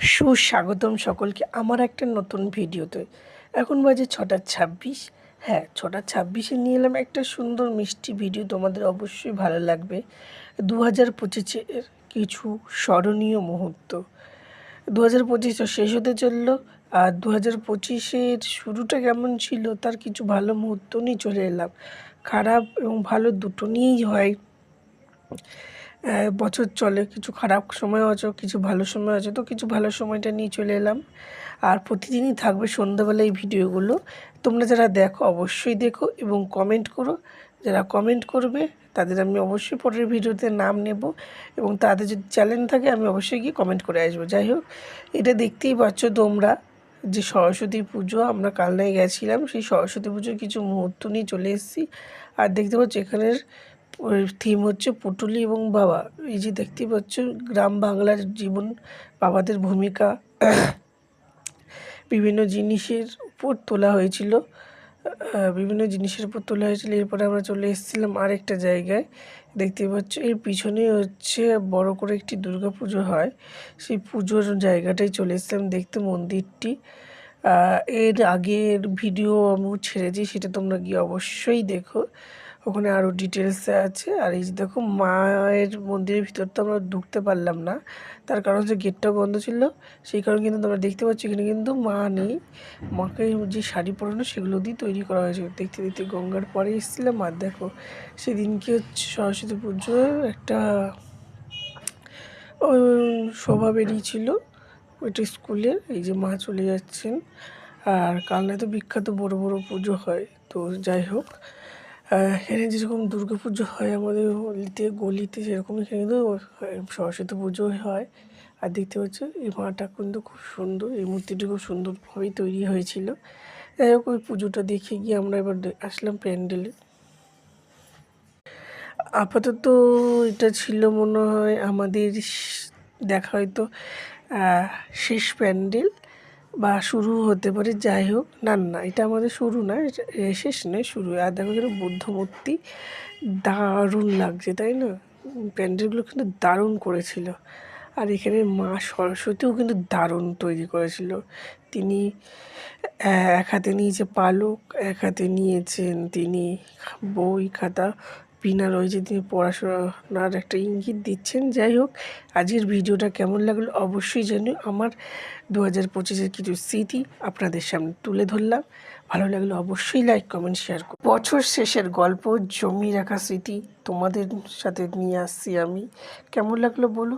সুস্বাগতম সকলকে আমার একটা নতুন ভিডিওতে। এখন বাজে ছটা ছাব্বিশ। হ্যাঁ ছটা ছাব্বিশে নিয়ে এলাম একটা সুন্দর মিষ্টি ভিডিও, তোমাদের অবশ্যই ভালো লাগবে। দু হাজার পঁচিশের কিছু স্মরণীয় মুহূর্ত। দু হাজার পঁচিশ শেষ হতে চলল, আর দু হাজার পঁচিশের শুরুটা কেমন ছিল তার কিছু ভালো মুহূর্ত নিয়ে চলে এলাম। খারাপ এবং ভালো দুটো নিয়েই হয়। বছর চলে, কিছু খারাপ সময় আছে কিছু ভালো সময় আছে তো কিছু ভালো সময়টা নিয়ে চলে এলাম। আর প্রতিদিনই থাকবে সন্ধ্যাবেলা এই ভিডিওগুলো। তোমরা যারা দেখো, অবশ্যই দেখো এবং কমেন্ট করো। যারা কমেন্ট করবে, তাদের আমি অবশ্যই পরের ভিডিওতে নাম নেব এবং তাদের যদি চ্যালেঞ্জ থাকে, আমি অবশ্যই গিয়ে কমেন্ট করে আসব। যাই হোক, এটা দেখতেই পাচ্ছ তোমরা যে সরস্বতী পুজো, আমরা কালনায় গেছিলাম, সেই সরস্বতী পুজোর কিছু মুহূর্ত নিয়ে চলে এসেছি। আর দেখতে পাচ্ছ এখানের থিম হচ্ছে পুটুলি এবং বাবা। এই যে দেখতেই পাচ্ছ, গ্রাম বাংলার জীবন, বাবাদের ভূমিকা। বিভিন্ন জিনিসের উপর তোলা হয়েছিল। বিভিন্ন জিনিসের উপর তোলা হয়েছিল। এরপরে আমরা চলে এসেছিলাম আরেকটা জায়গায়। দেখতে পাচ্ছ, এর পিছনে হচ্ছে বড় করে একটি দুর্গা পুজো হয়। সেই পুজোর জায়গাটায় চলে এসেছিলাম দেখতে মন্দিরটি। এর আগের ভিডিও আমি ছেড়েছি, সেটা তোমরা গিয়ে অবশ্যই দেখো। ওখানে আরও ডিটেলসে আছে। আর এই যে দেখো, মায়ের মন্দিরের ভিতর তো আমরা ঢুকতে পারলাম না। তার কারণ হচ্ছে গেটটা বন্ধ ছিল। সেই কারণে কিন্তু তোমরা দেখতে পাচ্ছ এখানে কিন্তু মা নেই। মাকে যে শাড়ি পরানো সেগুলো দিয়ে তৈরি করা হয়েছে। দেখতে দেখতে গঙ্গার পরে এসেছিলাম। আর দেখো, সেদিনকে হচ্ছে সরস্বতী পুজোর একটা শোভা বেরিয়েছিল ওইটা স্কুলের। এই যে মা চলে যাচ্ছেন। আর কালনায় তো বিখ্যাত বড় বড় পুজো হয়। তো যাই হোক এখানে যেরকম দুর্গা পুজো হয় আমাদের গলিতে গলিতে সেরকম এখানে কিন্তু সরস্বতী পুজো হয়। আর দেখতে পাচ্ছ, এই মাটা কিন্তু খুব সুন্দর, এই মূর্তিটি খুব সুন্দরভাবেই তৈরি হয়েছিল। যাই হোক, ওই পুজোটা দেখে গিয়ে আমরা এবার আসলাম প্যান্ডেলে। আপাতত এটা ছিল মনে হয় আমাদের দেখা হয়তো শেষ প্যান্ডেল। বা শুরু হতে পারে, যাই হোক, না না এটা আমাদের শুরু না শেষ নয়, শুরু আর দেখো এখানে বুদ্ধমূর্তি দারুণ লাগছে, তাই না? প্যান্ডেলগুলো কিন্তু দারুণ করেছিল। আর এখানে মা সরস্বতীও কিন্তু দারুণ তৈরি করেছিল। তিনি এক হাতে নিয়েছে পালক, এক হাতে নিয়েছেন তিনি বই, খাতা পিনা রয়েছে তিনি পড়াশোনার একটা ইঙ্গিত দিচ্ছেন। যাই হোক, আজকের ভিডিওটা কেমন লাগল অবশ্যই জানিও। আমার দু হাজার পঁচিশের কিছু স্মৃতি আপনাদের সামনে তুলে ধরলাম। ভালো লাগলে অবশ্যই লাইক কমেন্ট শেয়ার করুন বছর শেষের গল্প জমি রাখা স্মৃতি তোমাদের সাথে নিয়ে আসছি আমি। কেমন লাগল বলো?